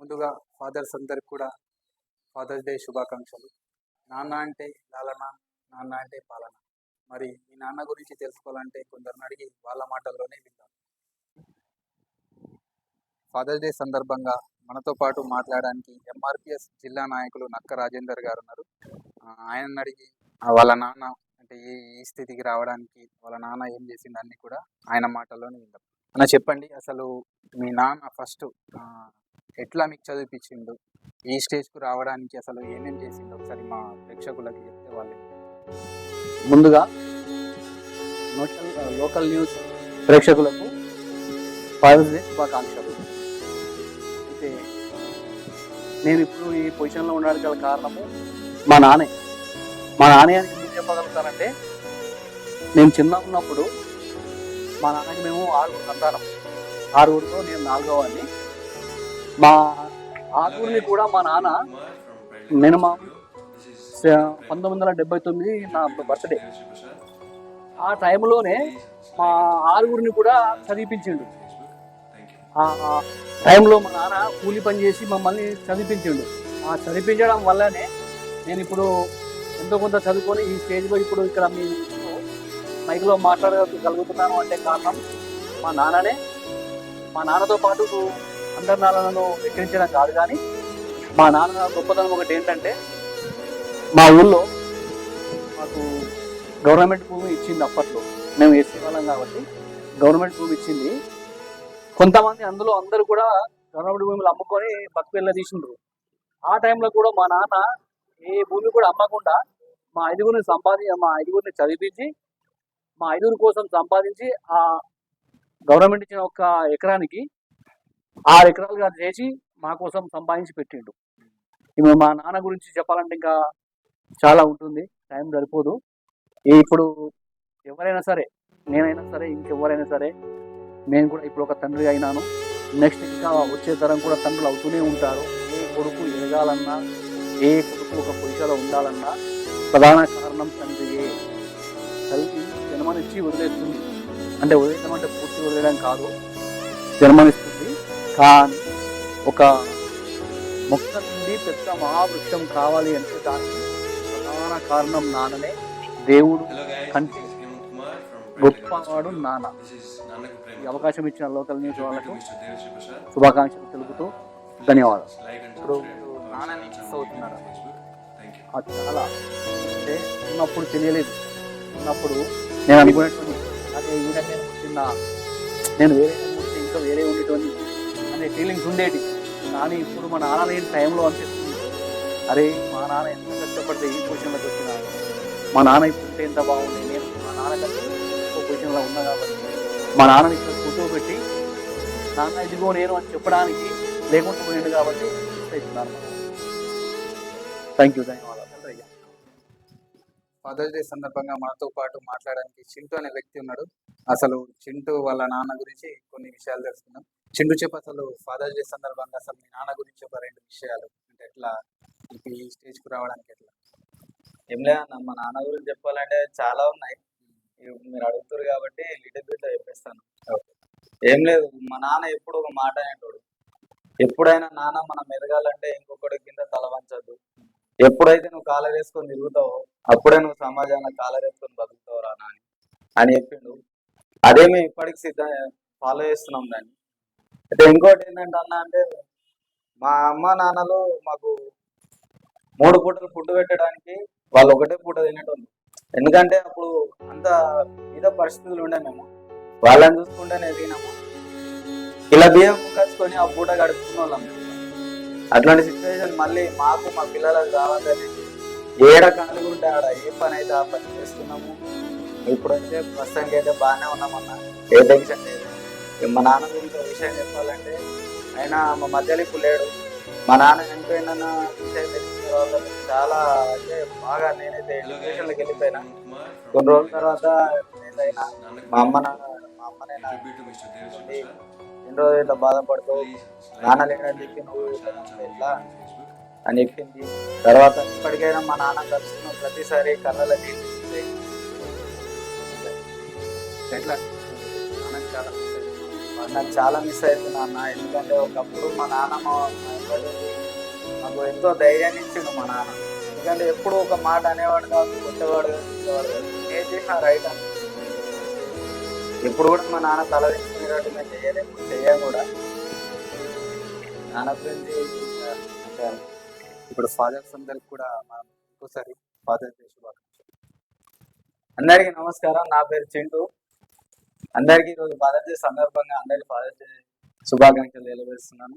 ముందుగా ఫాదర్స్ అందరికి కూడా ఫాదర్స్ డే శుభాకాంక్షలు. నాన్న అంటే లాలన నాన్న అంటే పాలన. మరి మీ నాన్న గురించి తెలుసుకోవాలంటే కొందరిని అడిగి వాళ్ళ మాటల్లోనే విందాం. ఫాదర్స్ డే సందర్భంగా మనతో పాటు మాట్లాడడానికి ఎంఆర్పిఎస్ జిల్లా నాయకులు నక్క రాజేందర్ గారు ఉన్నారు. ఆయన అడిగి ఆ, వాళ్ళ నాన్న అంటే ఈ ఈ స్థితికి రావడానికి వాళ్ళ నాన్న ఏం చేసిండు అన్ని కూడా ఆయన మాటల్లోనే విందాం. అన్న చెప్పండి అసలు మీ నాన్న ఫస్ట్ ఎట్లా మీకు చదివిపించిండు ఈ స్టేజ్కు రావడానికి అసలు ఏమేం చేసిండు? ఒకసారి మా ప్రేక్షకులకి చెప్తే వాళ్ళు. ముందుగా లోకల్ లోకల్ న్యూస్ ప్రేక్షకులకు ఫాదర్స్ డే శుభాకాంక్షలు. అయితే నేను ఇప్పుడు ఈ పొజిషన్లో ఉండడానికి గల కారణము మా నాన్నే మా నాన్నగారికి ఏం చెప్పగలుగుతానంటే నేను చిన్న ఉన్నప్పుడు మా నాన్నకి మేము ఆరుగురు సంతానం. ఆరుగురితో నేను నాలుగో వాడిని మా ఆరుగురిని కూడా మా నాన్న నేను మా పంతొమ్మిది వందల డెబ్బై తొమ్మిది నా బర్త్డే. ఆ టైంలోనే మా ఆరుగురిని కూడా చదివిపించిండు. ఆ టైంలో మా నాన్న కూలి పని చేసి మమ్మల్ని చదివించిండు ఆ చదివించడం వల్లనే నేను ఇప్పుడు ఎంతో కొంత చదువుకొని ఈ స్టేజ్లో ఇప్పుడు ఇక్కడ మీ మైక్లో మాట్లాడగలుగుతున్నాను అంటే కారణం మా నాన్ననే. మా నాన్నతో పాటు అందరి నాన్నలను ఎక్కిరించడం కాదు కానీ మా నాన్న గొప్పతనం ఒకటి ఏంటంటే మా ఊళ్ళో మాకు గవర్నమెంట్ భూమి ఇచ్చింది అప్పట్లో. మేము ఏసీ వాళ్ళం కాబట్టి గవర్నమెంట్ భూమి ఇచ్చింది. కొంతమంది అందులో అందరూ కూడా గవర్నమెంట్ భూములు అమ్ముకొని బతుకెళ్ళ తీసిండ్రు. ఆ టైంలో కూడా మా నాన్న ఏ భూమి కూడా అమ్మకుండా మా ఐదుగురిని సంపాది మా ఐదుగురిని చదివించి మా ఐదుగురు కోసం సంపాదించి ఆ గవర్నమెంట్ ఇచ్చిన ఒక ఎకరానికి ఆరు ఎకరాలుగా చేసి మా కోసం సంపాదించి పెట్టిండు. ఇవి మా నాన్న గురించి చెప్పాలంటే ఇంకా చాలా ఉంటుంది టైం సరిపోదు. ఇప్పుడు ఎవరైనా సరే నేనైనా సరే ఇంకెవరైనా సరే నేను కూడా ఇప్పుడు ఒక తండ్రి అయినాను. నెక్స్ట్ ఇంకా వచ్చే తరం కూడా తండ్రులు అవుతూనే ఉంటారు. ఏ కొడుకు ఎదగాలన్నా ఏ కొడుకు ఒక పొజిషన్లో ఉండాలన్నా ప్రధాన కారణం తండ్రియే. తల్లి జన్మనిచ్చి వదిలేస్తుంది. అంటే వదిలేయడం అంటే పూర్తి వదిలేయడం కాదు. జన్మనిస్తుంది. కానీ ఒక మొక్క నుండి పెద్ద మహావృక్షం కావాలి అంటే దానికి ప్రధాన కారణం నాన్ననే. దేవుడు కంటి గొప్పవాడు నాన్న. ఈ అవకాశం ఇచ్చిన లోకల్ న్యూస్ వాళ్ళకు శుభాకాంక్షలు తెలుపుతూ ధన్యవాదాలు. ఇప్పుడు మీరు నాన్నని మిస్ అవుతున్నారు అది చాలా అంటే ఉన్నప్పుడు తెలియలేదు ఉన్నప్పుడు నేను అనుకునేటువంటి అదే ఈ విధంగా నేను వేరే ఇంకా వేరే ఉండేటువంటి అనే ఫీలింగ్స్ ఉండేటి. కానీ ఇప్పుడు మా నాన్న లేని టైంలో అని చెప్తుంది. అరే మా నాన్న ఎంత కష్టపడితే ఈ పొజిషన్లోకి వచ్చినా. మా నాన్న ఇప్పుడు ఉంటే ఎంత బాగుంది నేను మా నాన్న కంటే ఎక్కువ పొజిషన్లో ఉన్నా కాబట్టి. మా నాన్నని ఇక్కడ పెట్టి నాన్న ఇదిగో నేను అని చెప్పడానికి లేకుండా పోయిండు కాబట్టి ఇస్తున్నాను థ్యాంక్ యూ ధన్యవాదాలు. ఫాదర్స్ డే సందర్భంగా మనతో పాటు మాట్లాడడానికి చింటూ అనే వ్యక్తి ఉన్నాడు. అసలు చింటూ వాళ్ళ నాన్న గురించి కొన్ని విషయాలు తెలుసుకుందాం. చింటూ చెప్పు అసలు ఫాదర్స్ డే సందర్భంగా అసలు మీ నాన్న గురించి ఒక రెండు విషయాలు. అంటే ఎట్లా? ఇప్పుడు ఈ స్టేజ్కు రావడానికి ఎట్లా? ఏం లేదన్న మా నాన్న గురించి చెప్పాలంటే చాలా ఉన్నాయి. మీరు అడుగుతారు కాబట్టి లిటిల్ బిట్ చెప్పేస్తాను. ఏం లేదు మా నాన్న ఎప్పుడు ఒక మాట అనేటోడు. ఎప్పుడైనా నాన్న మనం ఎదగాలంటే ఇంకొకటి కింద తల వంచద్దు. ఎప్పుడైతే నువ్వు కాలర్ వేసుకొని తిరుగుతావో అప్పుడే నువ్వు సమాజాన్ని కాలర్ వేసుకొని బతుకుతావు రా అని అని చెప్పిండు. అదే మేము ఇప్పటికి సిద్ధ ఫాలో చేస్తున్నాం దాన్ని. అయితే ఇంకోటి ఏంటంటే అన్న అంటే మా అమ్మ నాన్నలు మాకు మూడు పూటలు ఫుడ్ పెట్టడానికి వాళ్ళు ఒకటే పూట తినేటోళ్ళు. ఎందుకంటే అప్పుడు అంత మీద పరిస్థితులు ఉండే మేము. వాళ్ళని చూసుకుంటేనే తినాము. ఇలా బియ్యం కలుసుకొని ఆ పూట గడుపుకున్న వాళ్ళం అట్లాంటి సిచ్యువేషన్ మళ్ళీ మాకు మా పిల్లలకు కావాలని ఏడ కాలు ఆడ ఏ పని అయితే ఆ పని చేస్తున్నాము ఇప్పుడైతే ప్రస్తుతానికి అయితే బాగానే ఉన్నామన్న. ఏ టెన్షన్ లేదు. మా నాన్న గురించి విషయం చెప్పాలంటే ఆయన మా మధ్యలో ఇప్పుడు లేడు. మా నాన్న చనిపోయిన విషయం తెలిసిన తర్వాత చాలా అంటే బాగా నేనైతే ఎడ్యుకేషన్లోకి వెళ్ళిపోయినా. కొన్ని రోజుల తర్వాత నేనైనా మా అమ్మ మా అమ్మనైనా ఎన్ని రోజులు ఇట్లా బాధపడుతూ నాన్న లేడని చెప్పి నువ్వు ఇట్లా ఎట్లా అని చెప్పింది. తర్వాత ఇప్పటికైనా మా నాన్న కలుసుకున్న ప్రతిసారి కళ్ళ ఎట్లా? నాన్నకి చాలా నాకు చాలా మిస్ అవుతుంది అన్న ఎందుకంటే ఒకప్పుడు మా నాన్నమ్మ నాకు ఎంతో ధైర్యాన్ని ఇచ్చిండు మా నాన్న. ఎందుకంటే ఎప్పుడు ఒక మాట అనేవాడు కాదు కొట్టేవాడు కాదు తిట్టేవాడు ఏం చేసినా రైట్ అని ఎప్పుడు కూడా మా నాన్న తల దించుకునేటట్టు మేము చేయలేము చేయం కూడా. నాన్న గురించి ఇప్పుడు ఫాదర్స్ అందరికి కూడా మనం ఇంకోసారి ఫాదర్ డే శుభాకాంక్షలు. అందరికీ నమస్కారం. నా పేరు చింటూ. అందరికీ ఈరోజు ఫాదర్ డే సందర్భంగా అందరికీ ఫాదర్ డే శుభాకాంక్షలు తెలియజేస్తున్నాను.